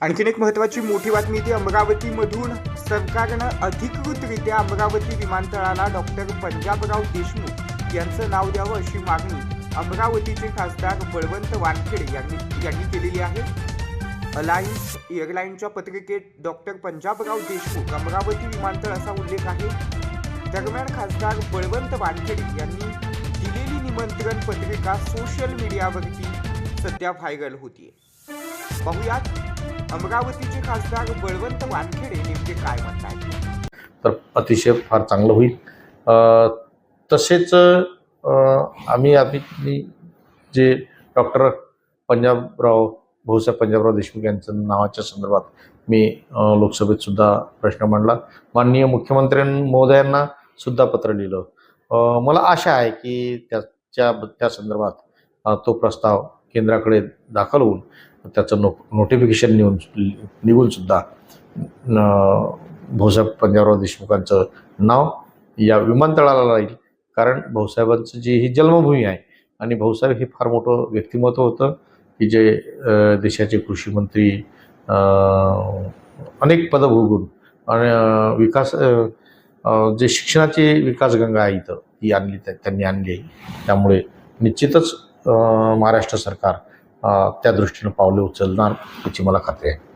आणखीन एक महत्वाची मोठी बातमी ती अमरावतीमधून सरकारनं अधिकृतरित्या अमरावती विमानतळाला डॉक्टर पंजाबराव देशमुख यांचं नाव द्यावं अशी मागणी अमरावतीचे खासदार बळवंत वानखेडे यांनी यांनी केलेली आहे. अलायन्स एअरलाईनच्या पत्रिकेत डॉक्टर पंजाबराव देशमुख अमरावती विमानतळ असा उल्लेख आहे. दरम्यान खासदार बळवंत वानखेडे यांनी दिलेली निमंत्रण पत्रिका सोशल मीडियावरती सध्या व्हायरल होतीये. पाहुयात. अमरावतीचे खासदार बळवंत वानखेडे नेमके काय म्हणतात? तर अतिशय फार चांगलं होईल. तसेच आम्ही आधी जे डॉक्टर पंजाबराव भाऊसाहेब पंजाबराव देशमुख यांचं नावाच्या संदर्भात मी लोकसभेत सुद्धा प्रश्न मांडला. माननीय मुख्यमंत्री महोदयांना सुद्धा पत्र लिहिलं. मला आशा आहे की त्याच्या त्या संदर्भात तो प्रस्ताव केंद्राकडे दाखल होऊन त्याचं नो नोटिफिकेशन निघून निघून सुद्धा भाऊसाहेब पंजाबराव देशमुखांचं नाव या विमानतळाला राहील. कारण भाऊसाहेबांचं जी ही जन्मभूमी आहे आणि भाऊसाहेब हे फार मोठं व्यक्तिमत्व होतं की जे देशाचे कृषी मंत्री अनेक पदं भोगून आणि विकास जे शिक्षणाची विकासगंगा आहे इथं ती आणली त्या- त्यांनी आणली आहे. त्यामुळे निश्चितच महाराष्ट्र सरकार त्या दृष्टीनं पावले उचलणार याची मला खात्री आहे.